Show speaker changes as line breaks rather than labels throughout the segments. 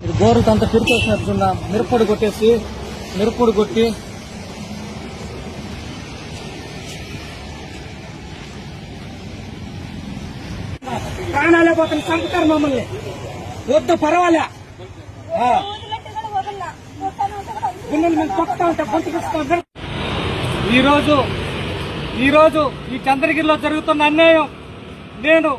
ఇది గోరుతో అంతా తిరిగొచ్చినట్టున్న మిరప్పొడి కొట్టేసి మిరప్పొడి కొట్టి
ప్రాణాలే పోతాను చంపుతారు మమ్మల్ని. వద్దు పర్వాలే. ఆ, గుండెలు మేము తొక్కుతా ఉంటాం గొంతుకిస్తాం
ఈరోజు ఈ రోజు ఈ చంద్రగిరిలో జరుగుతున్న అన్యాయం. నేను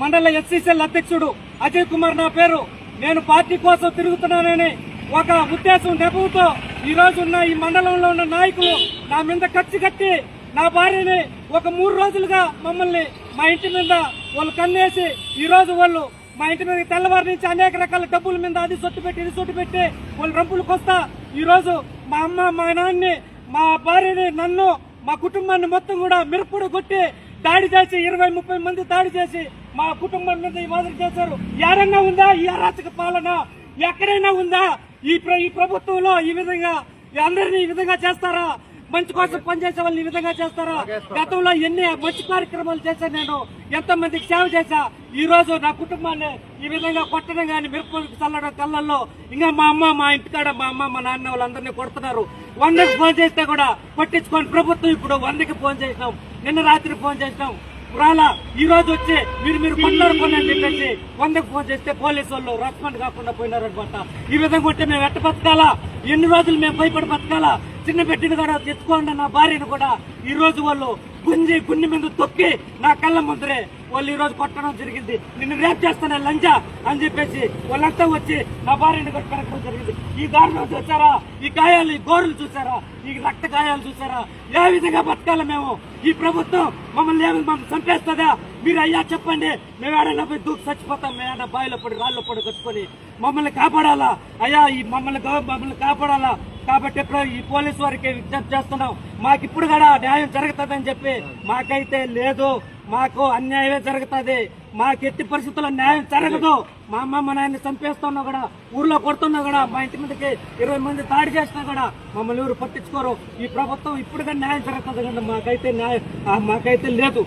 మండల ఎస్సీసీఎల్ అధ్యక్షుడు అజయ్ కుమార్ నా పేరు. నేను పార్టీ కోసం తిరుగుతున్నానని ఒక ఉద్దేశం నెపంతో ఈ రోజు ఉన్న ఈ మండలంలో ఉన్న నాయకులు నా మీద ఖర్చు కట్టి నా భార్యని ఒక మూడు రోజులుగా మమ్మల్ని మా ఇంటి మీద వాళ్ళు కన్నేసి ఈ రోజు వాళ్ళు మా ఇంటి మీద తెల్లవారి నుంచి అనేక రకాల డబ్బుల మీద అది సొట్టు పెట్టి ఇది సొట్టు పెట్టి వాళ్ళు రంపులకు వస్తా. ఈ రోజు మా అమ్మ మా నాన్నని మా భార్యని నన్ను మా కుటుంబాన్ని మొత్తం కూడా మిరపుడు కొట్టి దాడి చేసి ఇరవై ముప్పై మంది దాడి చేసి మా కుటుంబం మీద ఈ మాదిరి చేశారు. ఎవరన్నా ఉందా? ఈ అరాచక పాలన ఎక్కడైనా ఉందా? ఈ ప్ర- ఈ ప్రభుత్వంలో ఈ విధంగా అందరినీ ఈ విధంగా చేస్తారా? మంచి కోసం పనిచేసే వాళ్ళని ఈ విధంగా చేస్తారా గతంలో ఎన్ని మంచి కార్యక్రమాలు చేశాను నేను ఎంతో మందికి సేవ చేశా ఈ రోజు నా కుటుంబాన్ని ఈ విధంగా కొట్టడం కానీ మిరప చల్లడం కళ్ళల్లో ఇంకా మా అమ్మ మా ఇంటికాడ మా అమ్మ మా నాన్న వాళ్ళందరినీ కొడుతున్నారు. వందకి ఫోన్ చేస్తే కూడా పట్టించుకోండి ప్రభుత్వం ఇప్పుడు వందకి ఫోన్ చేసినాం. నిన్న రాత్రి ఫోన్ చేసినాం. రాలా ఈ రోజు వచ్చి మీరు మీరు కొన్నారు కొని అని చెప్పేసి వందకు ఫోన్ చేస్తే పోలీసు వాళ్ళు రెస్పాండ్ కాకుండా పోయినారనమాట. ఈ విధంగా ఉంటే మేము ఎట్ట బతకాలా? ఎన్ని రోజులు మేము భయపడి బతకాలా? చిన్న బిడ్డను కూడా తెచ్చుకోండి నా భార్యను కూడా ఈ రోజు వాళ్ళు గుంజి గుండె మీద తొక్కి నా కళ్ళ ముందరే వాళ్ళు ఈ రోజు కొట్టడం జరిగింది. నిన్ను రేప్ చేస్తానే లంజ అని చెప్పేసి వాళ్ళంతా వచ్చి నా భార్యను కొట్టడం జరిగింది. ఈ దారుణం చూసారా? ఈ గాయాలు ఈ గోరులు చూసారా? ఈ రక్త గాయాలు చూసారా? ఏ విధంగా బతకాలి మేము? ఈ ప్రభుత్వం మమ్మల్ని ఏమి మమ్మల్ని చంపేస్తుందా? మీరు అయ్యా చెప్పండి. మేము ఏడైనా పోయి దూకు చచ్చిపోతాం. మేము ఆడ బావిలో పడి రాళ్ళు పడి కట్టుకొని మమ్మల్ని కాపాడాలా? అయ్యా ఈ మమ్మల్ని మమ్మల్ని కాపాడాలా? కాబట్టి ఇప్పుడు ఈ పోలీసు వారికి విజ్ఞప్తి చేస్తున్నాం. మాకు ఇప్పుడు కూడా న్యాయం జరుగుతుందని చెప్పి మాకైతే లేదు. మాకు అన్యాయమే జరుగుతుంది. మాకు ఎట్టి పరిస్థితుల్లో న్యాయం జరగదు. మా అమ్మమ్మ నాయన్ని చంపేస్తున్నా కూడా ఊర్లో కొడుతున్నా కూడా మా ఇంటి మీదకి ఇరవై మంది దాడి చేసినా కూడా మమ్మల్ని ఎవరు పట్టించుకోరు. ఈ ప్రభుత్వం ఇప్పుడు న్యాయం జరుగుతుంది కదా మాకైతే న్యాయం మాకైతే లేదు.